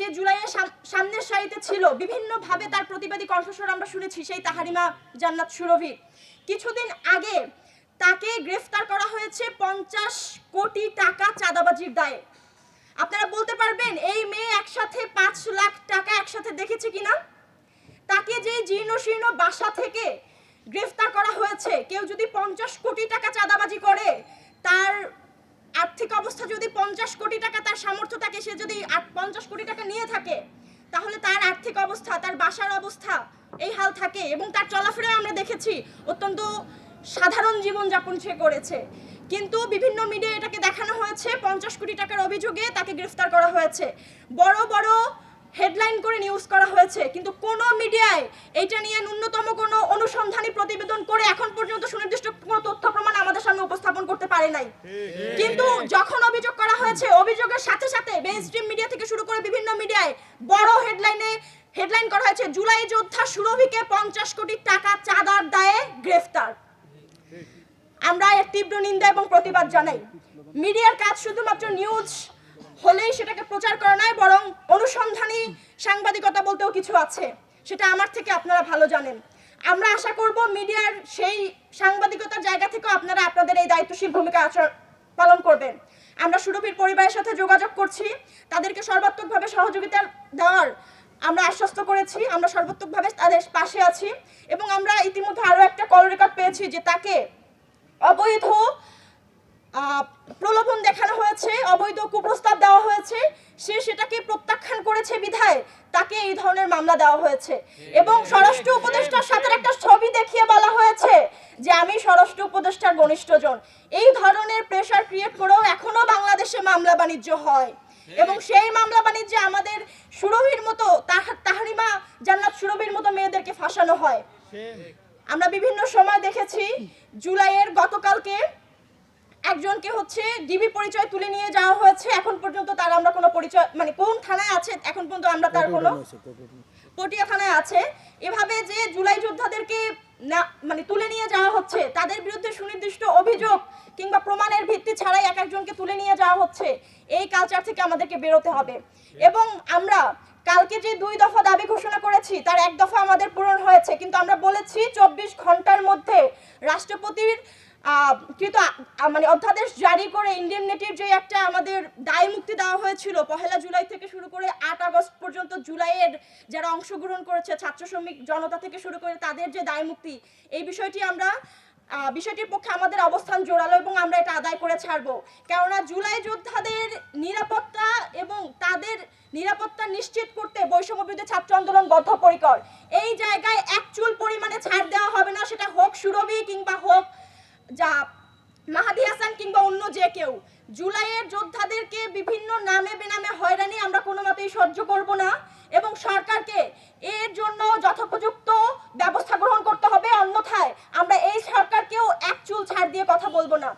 যে জুলাইয়ের সামনের সারিতে ছিল, বিভিন্নভাবে তার প্রতিবাদী কণ্ঠস্বর আমরা শুনেছি, সেই তাহারিমা জান্নাত সুরভি। কিছুদিন আগে তাকে গ্রেফতার করা হয়েছে পঞ্চাশ কোটি টাকা চাঁদাবাজির দায়ে। আপনারা বলতে পারবেন, এই মেয়ে একসাথে পাঁচ লাখ টাকা একসাথে দেখেছে কিনা? তাকে যে জীর্ণ শীর্ণ বাসা থেকে গ্রেফতার করা হয়েছে, কেউ যদি পঞ্চাশ কোটি টাকা চাঁদাবাজি করে অবস্থা যদি পঞ্চাশ কোটি টাকা তার সামর্থ্য থাকে, সে যদি পঞ্চাশ কোটি টাকা নিয়ে থাকে, তাহলে তার আর্থিক অবস্থা, তার বাসার অবস্থা এই হাল থাকে এবং তার চলাফেরা আমরা দেখেছি, অত্যন্ত সাধারণ জীবনযাপন সে করেছে। কিন্তু বিভিন্ন মিডিয়া এটাকে দেখানো হয়েছে, পঞ্চাশ কোটি টাকার অভিযোগে তাকে গ্রেফতার করা হয়েছে। বড় বড় হেডলাইন করে নিউজ করা হয়েছে, কিন্তু কোনো মিডিয়ায় এটা নিয়ে ন্যূনতম কোনো অনুসন্ধানী প্রতিবেদন করে এখন পর্যন্ত সুনির্দিষ্ট কোনো তথ্য প্রমাণ আমাদের সামনে উপস্থাপন করতে পারে নাই। কিন্তু যখন অভিযোগ করা হয়েছে, অভিযোগের সাথে সাথে মেইন স্ট্রিম মিডিয়া থেকে শুরু করে বিভিন্ন মিডিয়ায় বড় হেডলাইনে হেডলাইন করা হয়েছে, জুলাই যোদ্ধা সুরভিকে পঞ্চাশ কোটি টাকা চাঁদার দায়ে গ্রেফতার। আমরা এর তীব্র নিন্দা এবং প্রতিবাদ জানাই। মিডিয়ার কাজ শুধুমাত্র নিউজ হলেই সেটাকে প্রচার করা নয় বরং অনুসন্ধানী সাংবাদিকতা বলতেও কিছু আছে। সেটা আমার থেকে আপনারা ভালো জানেন। আমরা আশা করব মিডিয়ার সেই সাংবাদিকতার জায়গা থেকেও আপনারা আপনাদের দায়িত্বশীল ভূমিকা আচরণ পালন করবেন। আমরা সুরভির পরিবারের সাথে যোগাযোগ করছি। তাদেরকে সর্বাত্মকভাবে সহযোগিতা দেওয়ার আমরা আশ্বস্ত করেছি। আমরা সর্বাত্মকভাবে তাদের পাশে আছি এবং আমরা ইতিমধ্যে আরও একটা কল রেকর্ড পেয়েছি যে তাকে অবৈধ প্রলোভন দেখানো হয়েছে অবৈধ কুপ্রস্তাব দেওয়া হয়েছে। সে সেটাকে প্রত্যাখ্যান করেছে বিধায় তাকে এই ধরনের মামলা দেওয়া হয়েছে। এবং স্বরাষ্ট্র উপদেষ্টার সাথে একটা ছবি দেখিয়ে যে আমি স্বরাষ্ট্র উপদেষ্টার ঘনিষ্ঠজন এই ধরনের প্রেশার ক্রিয়েট করেও এখনও বাংলাদেশে মামলা বাণিজ্য হয়। এবং সেই মামলা বাণিজ্যে আমাদের সুরভির মতো তাহ- তাহারিমা জান্নাত সুরভির মতো মেয়েদেরকে ফাঁসানো হয়। আমরা বিভিন্ন সময় দেখেছি জুলাইয়ের গতকালকে একজনকে হচ্ছে ডিবি পরিচয় তুলে নিয়ে যাওয়া হয়েছে। এখন পর্যন্ত তার আমরা কোনো পরিচয় মানে কোন থানায় আছে এখন পর্যন্ত আমরা তার কোনো পটিয়া থানায় আছে। এভাবে যে জুলাই যোদ্ধাদেরকে না মানে তুলে নিয়ে যাওয়া হচ্ছে। তাদের বিরুদ্ধে সুনির্দিষ্ট অভিযোগ কিংবা প্রমাণের ভিত্তি ছাড়াই এক একজনকে তুলে নিয়ে যাওয়া হচ্ছে। এই কালচার থেকে আমাদেরকে বেরোতে হবে। এবং আমরা কালকে যে দুই দফা দাবি ঘোষণা করেছি, তার এক দফা আমাদের পূরণ হয়েছে। কিন্তু আমরা বলেছি, চব্বিশ ঘণ্টার মধ্যে রাষ্ট্রপতির কৃত মানে অধ্যাদেশ জারি করে ইন্ডিয়ামনিটির যে একটা আমাদের দায় মুক্তি দেওয়া হয়েছিল, পহেলা জুলাই থেকে শুরু করে আট আগস্ট পর্যন্ত জুলাইয়ের যারা অংশগ্রহণ করেছে, ছাত্র শ্রমিক জনতা থেকে শুরু করে তাদের যে দায় মুক্তি, এই বিষয়টি আমরা বিষয়টির পক্ষে আমাদের অবস্থান জোরালো এবং আমরা এটা আদায় করে ছাড়বো। কেননা জুলাই যোদ্ধাদের নিরাপত্তা এবং তাদের নিরাপত্তা নিশ্চিত করতে বৈষম্য বিরোধী ছাত্র আন্দোলন বদ্ধপরিকর। এই জায়গায় এক চুল পরিমাণে ছাড় দেওয়া হবে না, সেটা হোক সুরভি কিংবা হোক যা মাহাদি হাসান কিংবা অন্য যে কেউ, জুলাইয়ের যোদ্ধাদেরকে বিভিন্ন নামে বেনামে হয়রানি আমরা কোনো মতেই সহ্য করব না এবং সরকারকে এর জন্য যথোপযুক্ত ব্যবস্থা গ্রহণ করতে হবে। অন্যথায় আমরা এই সরকারকেও এক চুল ছাড় দিয়ে কথা বলব না।